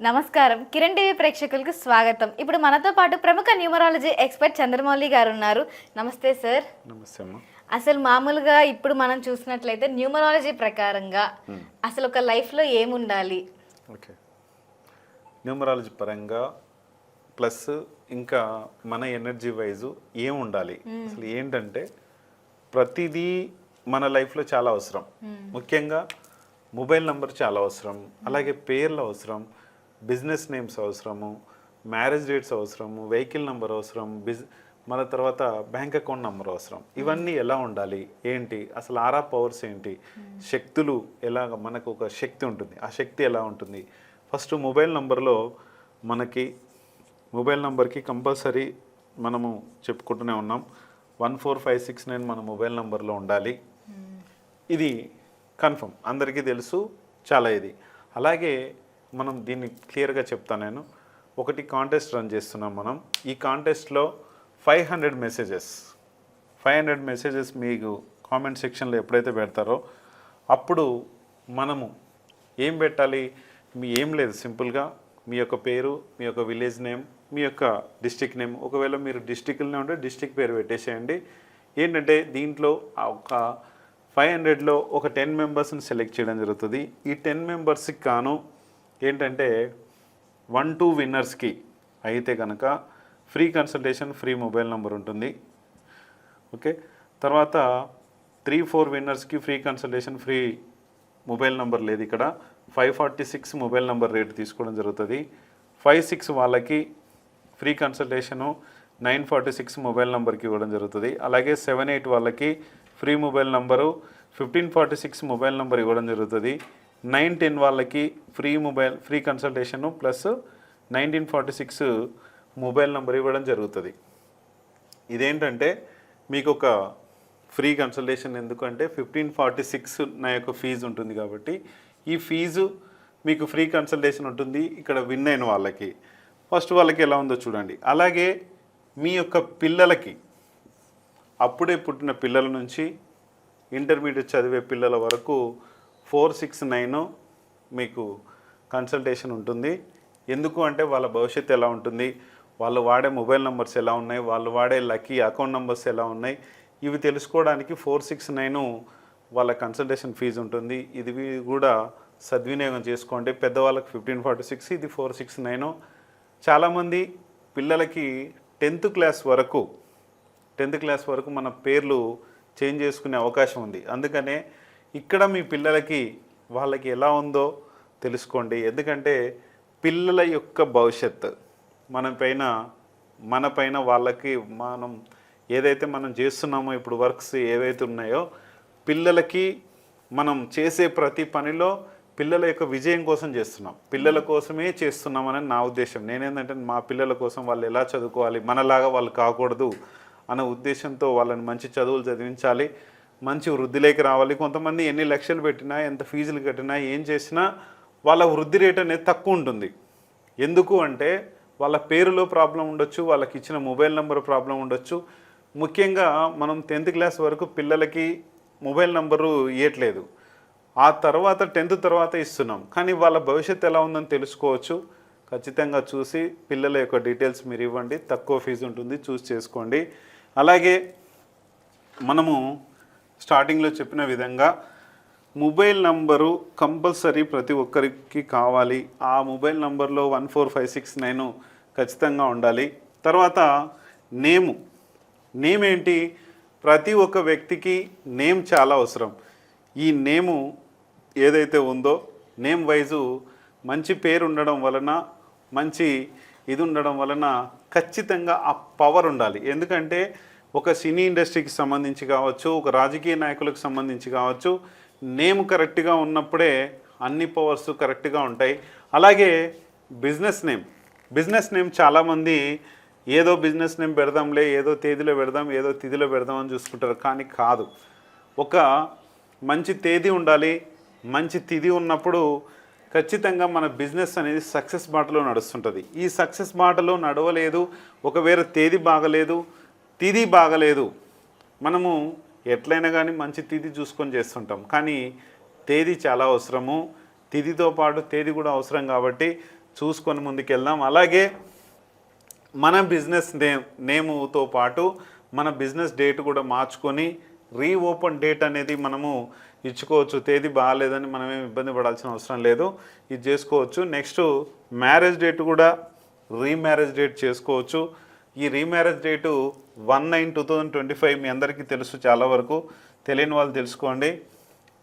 నమస్కారం. కిరణ్ టీవీ ప్రేక్షకులకు స్వాగతం. ఇప్పుడు మనతో పాటు ప్రముఖ న్యూమరాలజీ ఎక్స్పర్ట్ చంద్రమౌళి గారు ఉన్నారు నమస్తే సార్. నమస్తే అమ్మా. అసలు మామూలుగా ఇప్పుడు మనం చూసినట్లయితే న్యూమరాలజీ ప్రకారంగా అసలు ఒక లైఫ్లో ఏముండాలి? ఓకే. న్యూమరాలజీ పరంగా ప్లస్ ఇంకా మన ఎనర్జీ వైజు ఏం ఉండాలి అసలు ఏంటంటే ప్రతిదీ మన లైఫ్లో చాలా అవసరం. ముఖ్యంగా మొబైల్ నంబర్ చాలా అవసరం. అలాగే పేర్లు అవసరం. బిజినెస్ నేమ్స్ అవసరము మ్యారేజ్ డేట్స్ అవసరము వెహికల్ నెంబర్ అవసరం బిజ్ మన తర్వాత బ్యాంక్ అకౌంట్ నెంబర్ అవసరం. ఇవన్నీ ఎలా ఉండాలి? ఏంటి? అసలు ఆరా పవర్స్ ఏంటి? శక్తులు ఎలాగ మనకు ఒక శక్తి ఉంటుంది. ఆ శక్తి ఎలా ఉంటుంది? ఫస్ట్ మొబైల్ నంబర్లో మనకి మొబైల్ నంబర్కి కంపల్సరీ మనము చెప్పుకుంటూనే ఉన్నాం. One four five six nine మన మొబైల్ నంబర్లో ఉండాలి. ఇది కన్ఫర్మ్. అందరికీ తెలుసు చాలా ఇది. అలాగే మనం దీన్ని క్లియర్గా చెప్తాను నేను. ఒకటి కాంటెస్ట్ రన్ చేస్తున్నాం మనం. ఈ కాంటెస్ట్లో five hundred messages five hundred messages మీకు కామెంట్ సెక్షన్లో ఎప్పుడైతే పెడతారో అప్పుడు మనము ఏం పెట్టాలి? మీ ఏం లేదు సింపుల్గా. మీ యొక్క పేరు మీ యొక్క విలేజ్ నేమ్ మీ యొక్క డిస్టిక్ నేమ్ ఒకవేళ మీరు డిస్టిక్లోనే ఉంటే డిస్టిక్ పేరు పెట్టేసేయండి. ఏంటంటే దీంట్లో ఒక ఫైవ్ హండ్రెడ్లో ఒక టెన్ మెంబర్స్ని సెలెక్ట్ చేయడం జరుగుతుంది. ఈ టెన్ మెంబర్స్కి కాను ఏంటంటే వన్ టూ విన్నర్స్కి అయితే కనుక free consultation free mobile number ఉంటుంది. ఓకే? తర్వాత three four విన్నర్స్కి free consultation free mobile number లేదు ఇక్కడ. Five forty six mobile number rate తీసుకోవడం జరుగుతుంది. ఫైవ్ సిక్స్ వాళ్ళకి free consultation nine forty six mobile నెంబర్కి ఇవ్వడం జరుగుతుంది. అలాగే సెవెన్ ఎయిట్ వాళ్ళకి free mobile number fifteen forty six mobile number ఇవ్వడం జరుగుతుంది. నైన్ టెన్ వాళ్ళకి free mobile free consultation plus nineteen forty six mobile number ఇవ్వడం జరుగుతుంది. ఇదేంటంటే మీకు ఒక ఫ్రీ కన్సల్టేషన్ ఎందుకంటే ఫిఫ్టీన్ ఫార్టీ సిక్స్ నా యొక్క ఫీజు ఉంటుంది కాబట్టి ఈ ఫీజు మీకు ఫ్రీ కన్సల్టేషన్ ఉంటుంది ఇక్కడ విన్ అయిన వాళ్ళకి. ఫస్ట్ వాళ్ళకి ఎలా ఉందో చూడండి. అలాగే మీ యొక్క పిల్లలకి అప్పుడే పుట్టిన పిల్లల నుంచి ఇంటర్మీడియట్ చదివే పిల్లల వరకు ఫోర్ సిక్స్ నైన్ మీకు కన్సల్టేషన్ ఉంటుంది. ఎందుకు అంటే వాళ్ళ భవిష్యత్తు ఎలా ఉంటుంది? వాళ్ళు వాడే మొబైల్ నెంబర్స్ ఎలా ఉన్నాయి? వాళ్ళు వాడే లక్కీ అకౌంట్ నెంబర్స్ ఎలా ఉన్నాయి? ఇవి తెలుసుకోవడానికి ఫోర్ సిక్స్ నైన్ వాళ్ళ కన్సల్టేషన్ ఫీజు ఉంటుంది. ఇది కూడా సద్వినియోగం చేసుకోండి. పెద్దవాళ్ళకి ఫిఫ్టీన్ ఫార్టీ సిక్స్ ఇది ఫోర్ సిక్స్ నైన్. చాలామంది పిల్లలకి టెన్త్ క్లాస్ వరకు టెన్త్ క్లాస్ వరకు మన పేర్లు చేంజ్ చేసుకునే అవకాశం ఉంది. అందుకనే ఇక్కడ మీ పిల్లలకి వాళ్ళకి ఎలా ఉందో తెలుసుకోండి. ఎందుకంటే పిల్లల యొక్క భవిష్యత్ మన పైన మన పైన వాళ్ళకి మనం ఏదైతే మనం చేస్తున్నామో ఇప్పుడు వర్క్స్ ఏవైతే ఉన్నాయో పిల్లలకి మనం చేసే ప్రతి పనిలో పిల్లల యొక్క విజయం కోసం చేస్తున్నాం. పిల్లల కోసమే చేస్తున్నామని నా ఉద్దేశం. నేనేంటంటే మా పిల్లల కోసం వాళ్ళు ఎలా చదువుకోవాలి మనలాగా వాళ్ళు కాకూడదు అనే ఉద్దేశంతో వాళ్ళని మంచి చదువులు చదివించాలి. మంచి వృద్ధిలోకి రావాలి. కొంతమంది ఎన్ని లక్షలు పెట్టినా ఎంత ఫీజులు కట్టినా ఏం చేసినా వాళ్ళ వృద్ధి రేట్ అనేది తక్కువ ఉంటుంది. ఎందుకు అంటే వాళ్ళ పేరులో ప్రాబ్లం ఉండొచ్చు వాళ్ళకి ఇచ్చిన మొబైల్ నెంబర్ ప్రాబ్లం ఉండొచ్చు. ముఖ్యంగా మనం టెన్త్ క్లాస్ వరకు పిల్లలకి మొబైల్ నెంబరు ఇవ్వట్లేదు ఆ తర్వాత టెన్త్ తర్వాత ఇస్తున్నాం. కానీ వాళ్ళ భవిష్యత్తు ఎలా ఉందని తెలుసుకోవచ్చు. ఖచ్చితంగా చూసి పిల్లల యొక్క డీటెయిల్స్ మీరు ఇవ్వండి. తక్కువ ఫీజు ఉంటుంది చూసి చేసుకోండి. అలాగే మనము స్టార్టింగ్లో చెప్పిన విధంగా మొబైల్ నంబరు కంపల్సరీ ప్రతి ఒక్కరికి కావాలి. ఆ మొబైల్ నంబర్లో one four five six nine ఖచ్చితంగా ఉండాలి. తర్వాత నేము. నేమ్ ఏంటి? ప్రతి ఒక్క వ్యక్తికి నేమ్ చాలా అవసరం. ఈ నేము ఏదైతే ఉందో నేమ్ వైజు మంచి పేరు ఉండడం వలన మంచి ఇది ఉండడం వలన ఖచ్చితంగా ఆ పవర్ ఉండాలి. ఎందుకంటే ఒక సినీ ఇండస్ట్రీకి సంబంధించి కావచ్చు ఒక రాజకీయ నాయకులకు సంబంధించి కావచ్చు నేమ్ కరెక్ట్గా ఉన్నప్పుడే అన్ని పవర్స్ కరెక్ట్గా ఉంటాయి. అలాగే బిజినెస్ నేమ్. బిజినెస్ నేమ్ చాలామంది ఏదో బిజినెస్ నేమ్ పెడదాంలే ఏదో తేదీలో పెడదాం ఏదో తిథిలో పెడదాం అని చూసుకుంటారు. కానీ కాదు. ఒక మంచి తేదీ ఉండాలి మంచి తిథి ఉన్నప్పుడు ఖచ్చితంగా మన బిజినెస్ అనేది సక్సెస్ బాటలో నడుస్తుంటుంది. ఈ సక్సెస్ బాటలో నడవలేదు ఒకవేళ తేదీ బాగలేదు తిథి బాగలేదు. మనము ఎట్లయినా కానీ మంచి తిథి చూసుకొని చేస్తుంటాం. కానీ తేదీ చాలా అవసరము. తిథితో పాటు తేదీ కూడా అవసరం కాబట్టి చూసుకొని ముందుకెళ్దాం. అలాగే మన బిజినెస్ నేమ్ నేముతో పాటు మన బిజినెస్ డేట్ కూడా మార్చుకొని రీఓపెన్ డేట్ అనేది మనము ఇచ్చుకోవచ్చు. తేదీ బాగాలేదని మనం ఇబ్బంది పడాల్సిన అవసరం లేదు. ఇది చేసుకోవచ్చు. నెక్స్ట్ మ్యారేజ్ డేట్ కూడా రీమ్యారేజ్ డేట్ చేసుకోవచ్చు. ఈ remarriage date one nine two thousand twenty five మీ అందరికీ తెలుసు చాలా వరకు. తెలియని వాళ్ళు తెలుసుకోండి.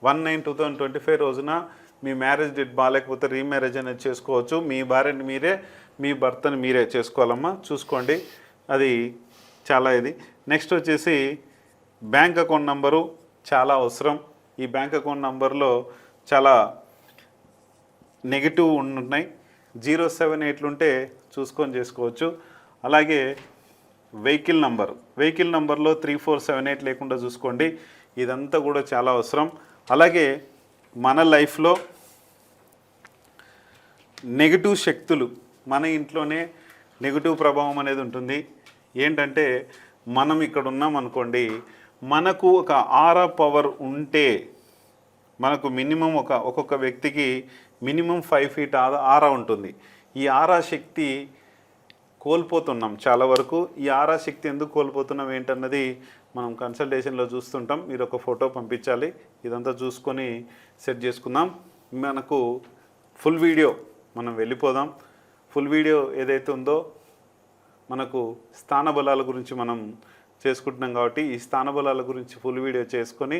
One nine two thousand twenty five రోజున మీ మ్యారేజ్ డేట్ బాగాలేకపోతే రీమ్యారేజ్ అనేది చేసుకోవచ్చు. మీ భార్యని మీరే మీ భర్తని మీరే చేసుకోవాలమ్మా. చూసుకోండి. అది చాలా ఇది. నెక్స్ట్ వచ్చేసి బ్యాంక్ అకౌంట్ నంబరు చాలా అవసరం. ఈ బ్యాంక్ అకౌంట్ నంబర్లో చాలా నెగిటివ్ ఉన్నాయి జీరో సెవెన్ ఎయిట్లు ఉంటే చూసుకొని చేసుకోవచ్చు. అలాగే వెహికల్ నంబర్ వెహికల్ నంబర్లో త్రీ ఫోర్ సెవెన్ ఎయిట్ లేకుండా చూసుకోండి. ఇదంతా కూడా చాలా అవసరం. అలాగే మన లైఫ్లో నెగిటివ్ శక్తులు మన ఇంట్లోనే నెగిటివ్ ప్రభావం అనేది ఉంటుంది. ఏంటంటే మనం ఇక్కడ ఉన్నాం అనుకోండి మనకు ఒక ఆరా పవర్ ఉంటే మనకు మినిమం ఒక ఒక్కొక్క వ్యక్తికి మినిమం ఫైవ్ ఫీట్ ఆరా ఉంటుంది. ఈ ఆరా శక్తి కోల్పోతున్నాం. చాలా వరకు ఈ ఆరా శక్తి ఎందుకు కోల్పోతున్నాం ఏంటన్నది మనం కన్సల్టేషన్లో చూస్తుంటాం. మీరు ఒక ఫోటో పంపించాలి. ఇదంతా చూసుకొని సెట్ చేసుకుందాం. మనకు ఫుల్ వీడియో మనం వెళ్ళిపోదాం. ఫుల్ వీడియో ఏదైతే ఉందో మనకు స్థాన బలాల గురించి మనం చేసుకుంటున్నాం కాబట్టి ఈ స్థాన బలాల గురించి ఫుల్ వీడియో చేసుకొని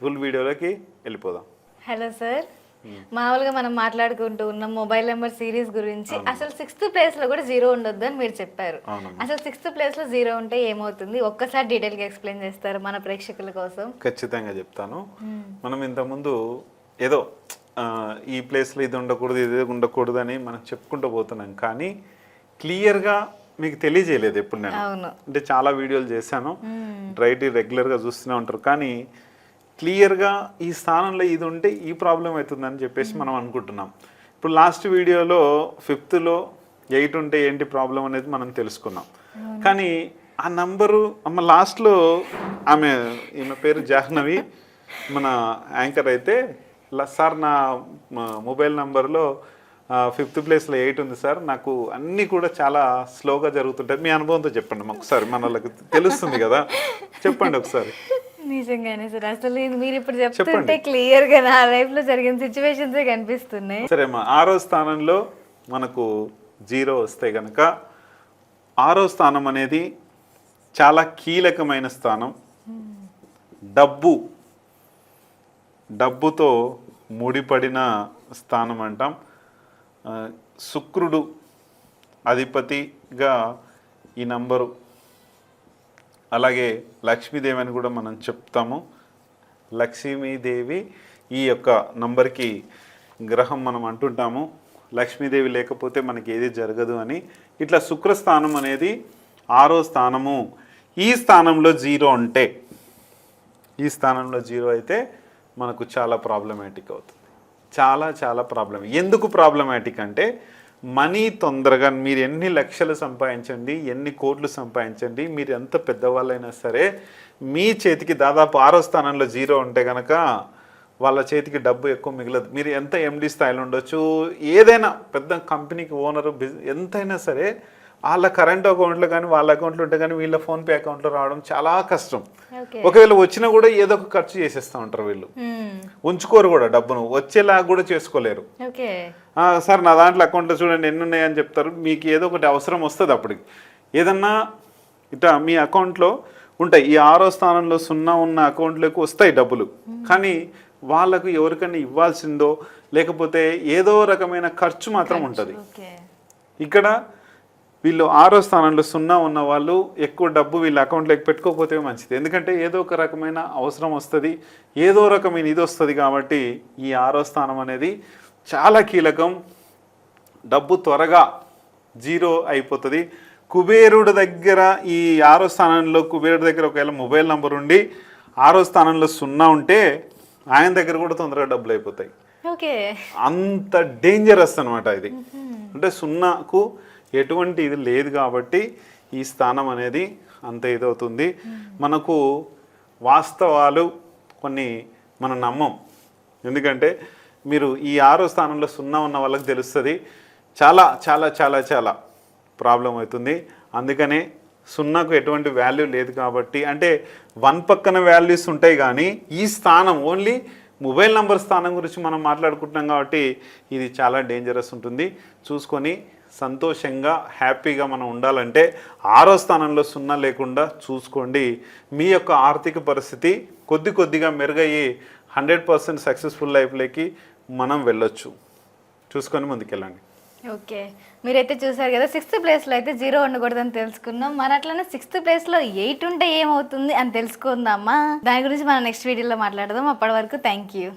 ఫుల్ వీడియోలోకి వెళ్ళిపోదాం. Hello sir. మామూలుగా మనం మాట్లాడుకుంటూ ఉన్నాం మొబైల్ నెంబర్ సిరీస్ గురించి. అసలు సిక్స్త్ ప్లేస్లో కూడా జీరో ఉండొద్దు అని మీరు చెప్పారు. అసలు సిక్స్త్ ప్లేస్లో జీరో ఉంటే ఏమవుతుంది? ఒక్కసారి డీటెయిల్గా ఎక్స్ప్లెయిన్ చేస్తారు మన ప్రేక్షకుల కోసం. ఖచ్చితంగా చెప్తాను. మనం ఇంతకుముందు ఏదో ఈ ప్లేస్లో ఇది ఉండకూడదు ఇది ఉండకూడదు అని మనం చెప్పుకుంటూ పోతున్నాం. కానీ క్లియర్గా మీకు తెలియజేయలేదు ఎప్పుడు నేను. అంటే చాలా వీడియోలు చేశాను. రైట్ రెగ్యులర్గా చూస్తూనే ఉంటారు. కానీ క్లియర్గా ఈ స్థానంలో ఇది ఉంటే ఈ ప్రాబ్లం అవుతుందని చెప్పేసి మనం అనుకుంటున్నాం. ఇప్పుడు లాస్ట్ వీడియోలో ఫిఫ్త్లో ఎయిట్ ఉంటే ఏంటి ప్రాబ్లం అనేది మనం తెలుసుకున్నాం. కానీ ఆ నంబరు అమ్మ లాస్ట్లో ఆమె ఈమె పేరు జాహ్నవి మన యాంకర్ అయితే "లా- సార్ నా మొబైల్ నంబర్లో ఫిఫ్త్ ప్లేస్లో ఎయిట్ ఉంది సార్ నాకు అన్నీ కూడా చాలా స్లోగా జరుగుతుంటాయి. మీ అనుభవంతో చెప్పండి ఒకసారి మన వాళ్ళకి తెలుస్తుంది కదా. చెప్పండి ఒకసారి. నిజంగానే సార్. అసలు మీరు ఇప్పుడు చెప్తుంటే క్లియర్గా నా లైఫ్లో జరిగిన సిచ్యువేషన్స్ కనిపిస్తున్నాయి. సరే ఆరో స్థానంలో మనకు జీరో వస్తే గనక ఆరో స్థానం అనేది చాలా కీలకమైన స్థానం. డబ్బు. డబ్బుతో ముడిపడిన స్థానం అంటాం. శుక్రుడు అధిపతిగా ఈ నంబరు అలాగే లక్ష్మీదేవి అని కూడా మనం చెప్తాము. లక్ష్మీదేవి ఈ యొక్క నంబర్కి గ్రహం మనం అంటుంటాము. లక్ష్మీదేవి లేకపోతే మనకి ఏది జరగదు అని. ఇట్లా శుక్రస్థానం అనేది ఆరో స్థానము. ఈ స్థానంలో జీరో ఉంటే ఈ స్థానంలో జీరో అయితే మనకు చాలా ప్రాబ్లమాటిక్ అవుతుంది. చాలా చాలా ప్రాబ్లం ఎందుకు ప్రాబ్లమాటిక్ అంటే మనీ తొందరగా మీరు ఎన్ని లక్షలు సంపాదించండి ఎన్ని కోట్లు సంపాదించండి మీరు ఎంత పెద్దవాళ్ళైనా సరే మీ చేతికి దాదాపు ఆరో స్థానంలో జీరో ఉంటే కనుక వాళ్ళ చేతికి డబ్బు ఎక్కువ మిగలదు. మీరు ఎంత ఎండి స్థాయిలో ఉండొచ్చు ఏదైనా పెద్ద కంపెనీకి ఓనరు బిజ్ ఎంతైనా సరే వాళ్ళ కరెంట్ అకౌంట్లో కానీ వాళ్ళ అకౌంట్లో ఉంటే కానీ వీళ్ళ ఫోన్పే అకౌంట్లో రావడం చాలా కష్టం. ఒకవేళ వచ్చినా కూడా ఏదో ఒక ఖర్చు చేసేస్తూ ఉంటారు వీళ్ళు. ఉంచుకోరు కూడా డబ్బును. వచ్చేలా కూడా చేసుకోలేరు. ఓకే. "ఆ, సార్ నా దాంట్లో అకౌంట్లో చూడండి ఎన్ని ఉన్నాయని చెప్తారు. మీకు ఏదో ఒకటి అవసరం వస్తుంది అప్పటికి. ఏదన్నా ఇట్లా మీ అకౌంట్లో ఉంటాయి. ఈ ఆరో స్థానంలో సున్నా ఉన్న అకౌంట్లోకి వస్తాయి డబ్బులు. కానీ వాళ్ళకు ఎవరికైనా ఇవ్వాల్సిందో లేకపోతే ఏదో రకమైన ఖర్చు మాత్రం ఉంటుంది. ఇక్కడ వీళ్ళు ఆరో స్థానంలో సున్నా ఉన్న వాళ్ళు ఎక్కువ డబ్బు వీళ్ళ అకౌంట్లోకి పెట్టుకోకపోతే మంచిది. ఎందుకంటే ఏదో ఒక రకమైన అవసరం వస్తుంది ఏదో రకమైన ఇది వస్తుంది కాబట్టి ఈ ఆరో స్థానం అనేది చాలా కీలకం. డబ్బు త్వరగా జీరో అయిపోతుంది. కుబేరుడు దగ్గర ఈ ఆరో స్థానంలో కుబేరుడు దగ్గర ఒకవేళ మొబైల్ నంబర్ ఉండి ఆరో స్థానంలో సున్నా ఉంటే ఆయన దగ్గర కూడా తొందరగా డబ్బులు అయిపోతాయి. ఓకే. అంత డేంజరస్ అనమాట ఇది. అంటే సున్నాకు ఎటువంటి ఇది లేదు కాబట్టి ఈ స్థానం అనేది అంత ఇదవుతుంది. మనకు వాస్తవాలు కొన్ని మనం నమ్మం. ఎందుకంటే మీరు ఈ ఆరో స్థానంలో సున్నా ఉన్న వాళ్ళకి తెలుస్తుంది. చాలా చాలా చాలా చాలా ప్రాబ్లం అవుతుంది. అందుకనే సున్నాకు ఎటువంటి వాల్యూ లేదు కాబట్టి అంటే వన్ పక్కన వాల్యూస్ ఉంటాయి కానీ ఈ స్థానం ఓన్లీ మొబైల్ నంబర్ స్థానం గురించి మనం మాట్లాడుకుంటున్నాం కాబట్టి ఇది చాలా డేంజరస్ ఉంటుంది. చూసుకొని సంతోషంగా హ్యాపీగా మనం ఉండాలంటే ఆరో స్థానంలో సున్నా లేకుండా చూసుకోండి. మీ యొక్క ఆర్థిక పరిస్థితి కొద్ది కొద్దిగా మెరుగయ్యి హండ్రెడ్ పర్సెంట్ సక్సెస్ఫుల్ లైఫ్లోకి మనం వెళ్ళొచ్చు. చూసుకొని ముందుకెళ్ళండి. ఓకే. మీరైతే చూసారు కదా సిక్స్త్ ప్లేస్లో అయితే జీరో ఉండకూడదని తెలుసుకున్నాం. మరి అట్లనే సిక్స్త్ ప్లేస్లో ఎయిట్ ఉంటే ఏమవుతుంది అని తెలుసుకుందామా? దాని గురించి మనం నెక్స్ట్ వీడియోలో మాట్లాడదాం. అప్పటి వరకు థ్యాంక్ యూ.